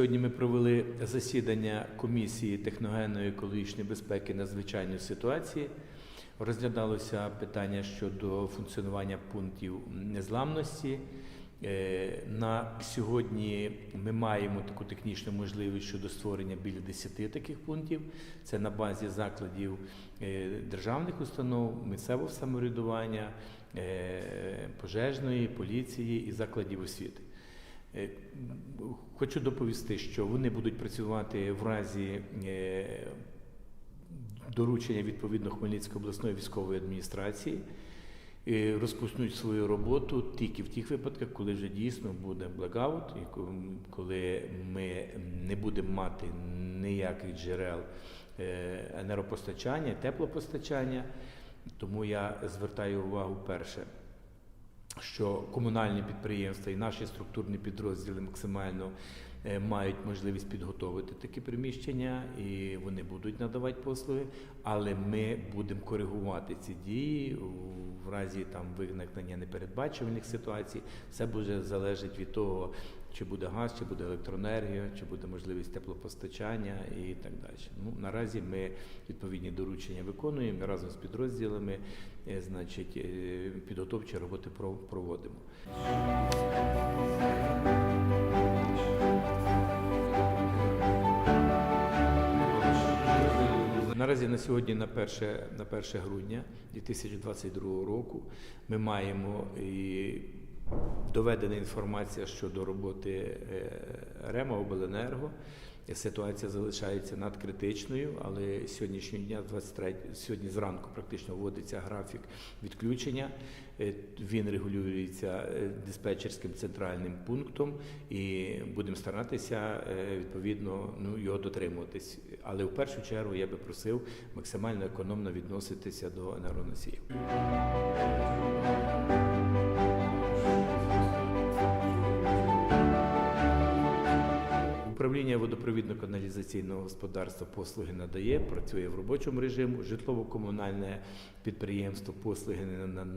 Сьогодні ми провели засідання комісії техногенної екологічної безпеки надзвичайної ситуації. Розглядалося питання щодо функціонування пунктів незламності. Е, На сьогодні ми маємо таку технічну можливість щодо створення біля 10 таких пунктів. Це на базі закладів е, державних установ, місцевого самоврядування, е, пожежної, поліції і закладів освіти. Е, Хочу доповісти, що вони будуть працювати в разі е, доручення відповідно Хмельницької обласної військової адміністрації. І розпочнуть свою роботу тільки в тих випадках, коли вже дійсно буде блекаут, коли ми не будемо мати ніяких джерел е, енергопостачання, теплопостачання. Тому я звертаю увагу перше що комунальні підприємства і наші структурні підрозділи максимально е, мають можливість підготовити такі приміщення, і вони будуть надавати послуги, але ми будемо коригувати ці дії в разі там виникнення непередбачуваних ситуацій. Все буде залежить від того, чи буде газ, чи буде електроенергія, чи буде можливість теплопостачання і так далі. Ну, наразі ми відповідні доручення виконуємо разом з підрозділами, е, значить, е, підготовчі роботи про- проводимо. Наразі на сьогодні, на 1, на 1 грудня 2022 року, ми маємо і доведена інформація щодо роботи е, РЕМа Обленерго. Ситуація залишається надкритичною, але сьогоднішнього дня, 23, сьогодні зранку, практично вводиться графік відключення. Е, Він регулюється е, диспетчерським центральним пунктом, і будемо старатися відповідно ну, його дотримуватись. Але в першу чергу я би просив максимально економно відноситися до енергоносіїв. Управління водопровідно-каналізаційного господарства послуги надає, працює в робочому режимі. Житлово-комунальне підприємство послуги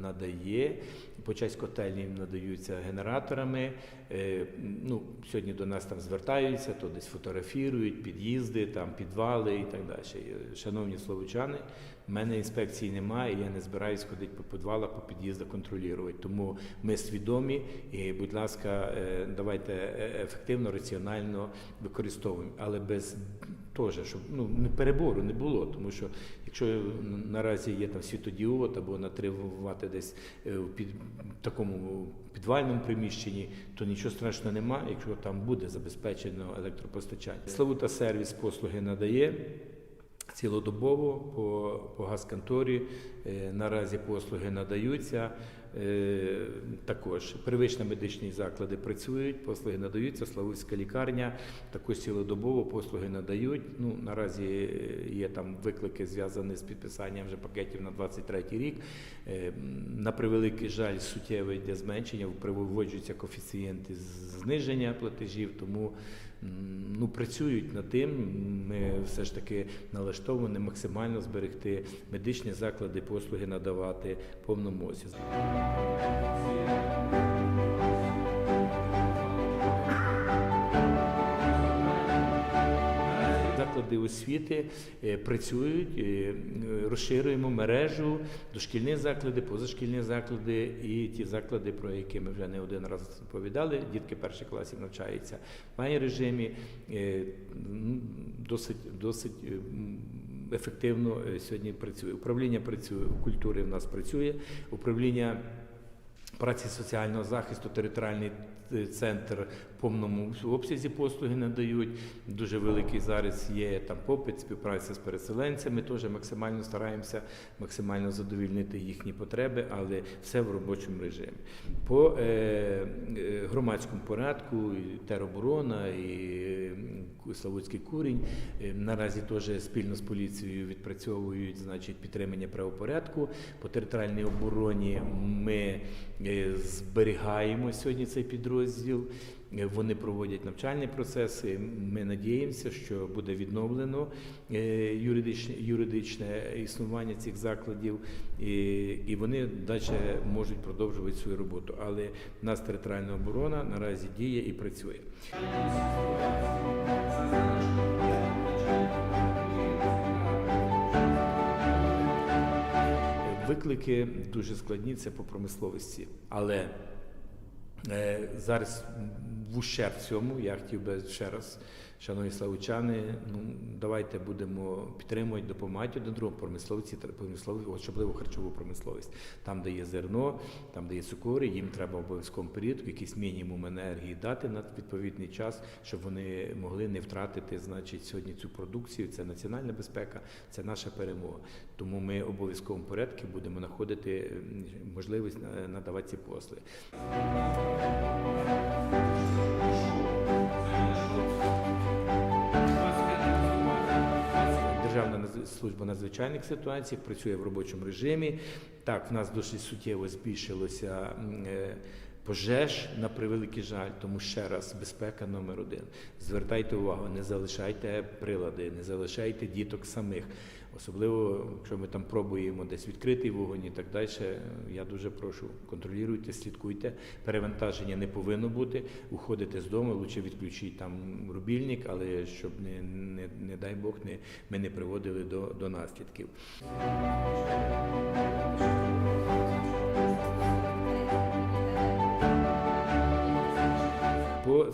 надає. По часть котельні надаються генераторами. Е, Ну, сьогодні до нас там звертаються, то десь фотографірують, під'їзди, там підвали і так далі. Е, Шановні словочани, в мене інспекції немає, і я не збираюсь ходити по підвалах, по під'їздах контролювати. Тому ми свідомі і, будь ласка, е, давайте ефективно, раціонально використовуємо, але без теж, щоб ну не перебору не було, тому що якщо наразі є там світодіод або на 3 Вт десь е, в під такому підвальному приміщенні, то нічого страшного немає, якщо там буде забезпечено електропостачання. Славута сервіс послуги надає. Цілодобово по, по газконторі е, наразі послуги надаються. Е, також первично медичні заклади працюють, послуги надаються. Славутська лікарня також цілодобово послуги надають. Ну наразі е, є там виклики зв'язані з підписанням вже пакетів на 23 рік. Е, на превеликий жаль, суттєве йде зменшення, приводжуються коефіцієнти зниження платежів, тому ну, працюють над тим. Ми все ж таки налаштовані максимально зберегти медичні заклади, послуги надавати в повному обсязі. Заклади освіти е, працюють, е, е, розширюємо мережу, дошкільні заклади, позашкільні заклади і ті заклади, про які ми вже не один раз розповідали. Дітки перших класів навчаються в режимі. Досить, досить ефективно е, сьогодні працює. Управління працює, культури в нас працює, управління праці соціального захисту, територіальний е, центр в повному обсязі послуги надають. Дуже великий зараз є там попит, співпраця з переселенцями. Теж максимально стараємося максимально задовільнити їхні потреби, але все в робочому режимі. По е, е, громадському порядку і тероборона і Славутський курінь е, наразі теж спільно з поліцією відпрацьовують значить, підтримання правопорядку. По територіальній обороні ми е, зберігаємо сьогодні цей підрозділ. Е, Вони проводять навчальні процеси. Ми надіємося, що буде відновлено е, юридичне, юридичне існування цих закладів, і, вони далі можуть продовжувати свою роботу. Але в нас територіальна оборона наразі діє і працює. Виклики дуже складні, це по промисловості. Але зараз в ущерб цьому я хотів би ще раз, шановні славучани, ну давайте будемо підтримувати, допомагати один другому промисловці, промислові, особливо харчову промисловість. Там, де є зерно, там, де є цукори, їм треба в обов'язковому періоду якийсь мінімум енергії дати на відповідний час, щоб вони могли не втратити, значить, сьогодні цю продукцію. Це національна безпека, це наша перемога. Тому ми в обов'язковому порядку будемо знаходити можливість е, надавати ці послуги. Державна служба надзвичайних ситуацій працює в робочому режимі. Так, в нас досить суттєво збільшилося е, пожеж на превеликий жаль, тому ще раз безпека номер один. Звертайте увагу, не залишайте прилади, не залишайте діток самих. Особливо, якщо ми там пробуємо десь відкритий вогонь і так далі. Я дуже прошу, контролюйте, слідкуйте. Перевантаження не повинно бути. Уходите з дому, лучше відключіть там рубільник, але щоб не, не, не дай Бог, не, ми не приводили до, до наслідків.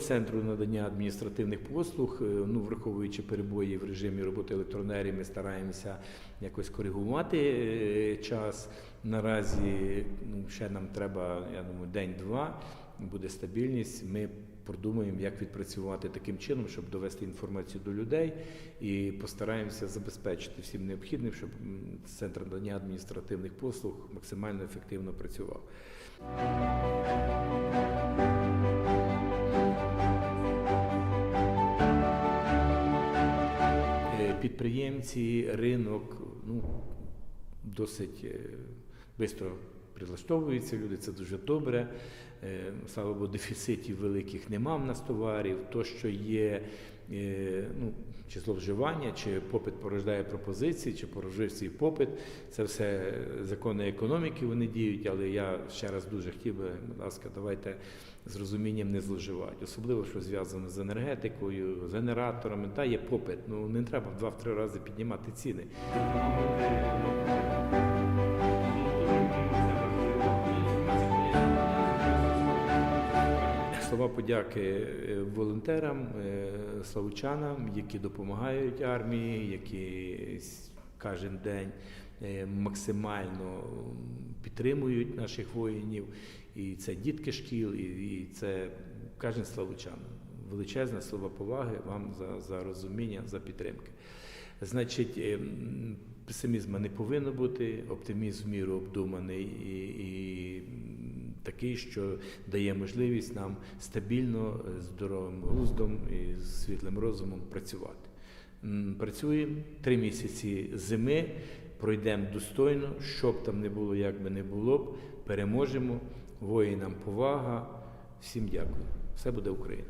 Центру надання адміністративних послуг, е, ну враховуючи перебої в режимі роботи електронерії, ми стараємося якось коригувати е, час. Наразі ну, ще нам треба, я думаю, день-два буде стабільність. Ми продумаємо, як відпрацювати таким чином, щоб довести інформацію до людей, і постараємося забезпечити всім необхідним, щоб центр надання адміністративних послуг максимально ефективно працював. Підприємці, ринок ну, досить швидко прилаштовуються люди, це дуже добре. Е, Слава Богу, дефіцитів великих нема в нас товарів. То, що є е, ну, чи зловживання, чи попит порождає пропозиції, чи порожує свій попит, це все закони економіки вони діють, але я ще раз дуже хотів би, будь ласка, давайте з розумінням не зловживати. Особливо, що зв'язано з енергетикою, з генераторами. Та є попит. Ну не треба в два-три рази піднімати ціни. Слова подяки е, волонтерам, е, славучанам, які допомагають армії, які кожен день е, максимально підтримують наших воїнів. І це дітки шкіл, і, це кожен славучан. Величезне слова поваги вам за, за розуміння, за підтримки. Значить, песимізму не повинно бути, оптимізм в міру обдуманий і, і такий, що дає можливість нам стабільно, е, здоровим глуздом і світлим розумом працювати. Працюємо три місяці зими, пройдемо достойно, що б там не було, як би не було б, переможемо. Воїнам повага. Всім дякую. Все буде Україна.